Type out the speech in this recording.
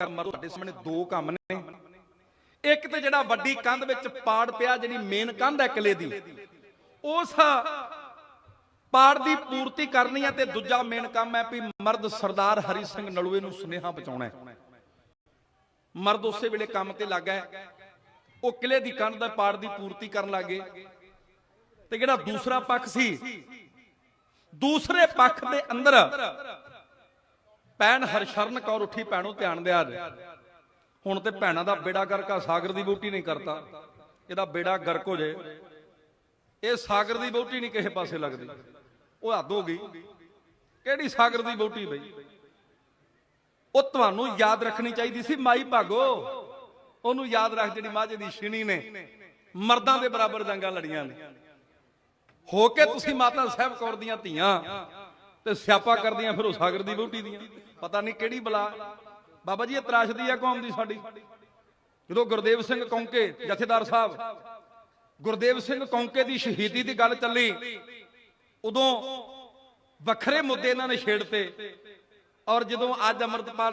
ਕਰਮ ਤੁਹਾਡੇ ਸਾਹਮਣੇ ਦੋ ਕੰਮ ਨੇ। ਇੱਕ ਤੇ ਜਿਹੜਾ ਵੱਡੀ ਕੰਧ ਵਿੱਚ ਪਾੜ ਪਿਆ, ਜਿਹੜੀ ਮੇਨ ਕੰਧ ਹੈ ਕਿਲੇ ਦੀ ਉਸ ਪਾੜ ਦੀ ਪੂਰਤੀ ਕਰਨੀ ਹੈ ਤੇ ਦੂਜਾ ਮੇਨ ਕੰਮ ਹੈ ਵੀ ਮਰਦ ਸਰਦਾਰ ਹਰੀ ਸਿੰਘ ਨਲੂਏ ਨੂੰ ਸੁਨੇਹਾ ਪਹੁੰਚਾਉਣਾ ਹੈ। ਮਰਦ ਉਸੇ ਵੇਲੇ ਕੰਮ ਤੇ ਲੱਗਾ ਹੈ ਉਹ ਕਿਲੇ ਦੀ ਕੰਧ ਦਾ ਪਾੜ ਦੀ ਪੂਰਤੀ ਕਰਨ ਲੱਗੇ ਤੇ ਜਿਹੜਾ ਦੂਸਰਾ ਪੱਖ ਸੀ, ਦੂਸਰੇ ਪੱਖ ਦੇ ਅੰਦਰ ਭੈਣ ਹਰਸ਼ਰਨ ਕੌਰ ਉੱਠੀ ਭੈਣੋਂ ਧਿਆਨ ਦਿਆ ਜੇ। ਹੁਣ ਤੇ ਭੈਣਾਂ ਦਾ ਬੇੜਾ ਗਰਕਾ ਸਾਗਰ ਦੀ ਬੂਟੀ ਨਹੀਂ ਕਰਤਾ। ਇਹਦਾ ਬੇੜਾ ਗਰਕ ਹੋ ਜੇ। ਇਹ ਸਾਗਰ ਦੀ ਬੋਟੀ ਨਹੀਂ ਕਿਸੇ ਪਾਸੇ ਲੱਗਦੀ। ਉਹ ਹੱਦ ਹੋ ਗਈ। ਕਿਹੜੀ ਸਾਗਰ ਦੀ ਬੋਟੀ ਬਈ? ਉਹ ਤੁਹਾਨੂੰ ਯਾਦ ਰੱਖਣੀ ਚਾਹੀਦੀ ਸੀ ਮਾਈ ਭਾਗੋ। ਉਹਨੂੰ ਯਾਦ ਰੱਖ ਜਿਹੜੀ ਮਾਝੇ ਦੀ ਸ਼ਿਣੀ ਨੇ। ਮਰਦਾਂ ਦੇ ਬਰਾਬਰ ਜੰਗਾਂ ਲੜੀਆਂ ਨੇ। ਹੋ ਕੇ ਤੁਸੀਂ ਮਾਤਾ ਸਾਹਿਬ ਕੌਰ ਦੀਆਂ ਧੀਆਂ। ਤੇ ਸਿਆਪਾ ਕਰਦੀਆਂ ਫਿਰ ਉਹ ਸਾਗਰ ਦੀ ਬੋਟੀ ਦੀਆਂ। ਪਤਾ ਨਹੀਂ ਕਿਹੜੀ ਬਲਾ। ਬਾਬਾ ਜੀ, ਇਹ ਤਰਾਸ਼ਦੀ ਆ ਕੌਮ ਦੀ ਸਾਡੀ। ਜਦੋਂ ਗੁਰਦੇਵ ਸਿੰਘ ਕੌਂਕੇ, ਜਥੇਦਾਰ ਸਾਹਿਬ, ਗੁਰਦੇਵ ਸਿੰਘ ਕੌਂਕੇ ਦੀ ਸ਼ਹੀਦੀ ਦੀ ਗੱਲ ਚੱਲੀ, ਉਦੋਂ ਵੱਖਰੇ ਮੁੱਦੇ ਇਹਨਾਂ ਨੇ ਛੇੜਤੇ। ਔਰ ਜਦੋਂ ਅੱਜ ਅਮਰਤਪਾਲ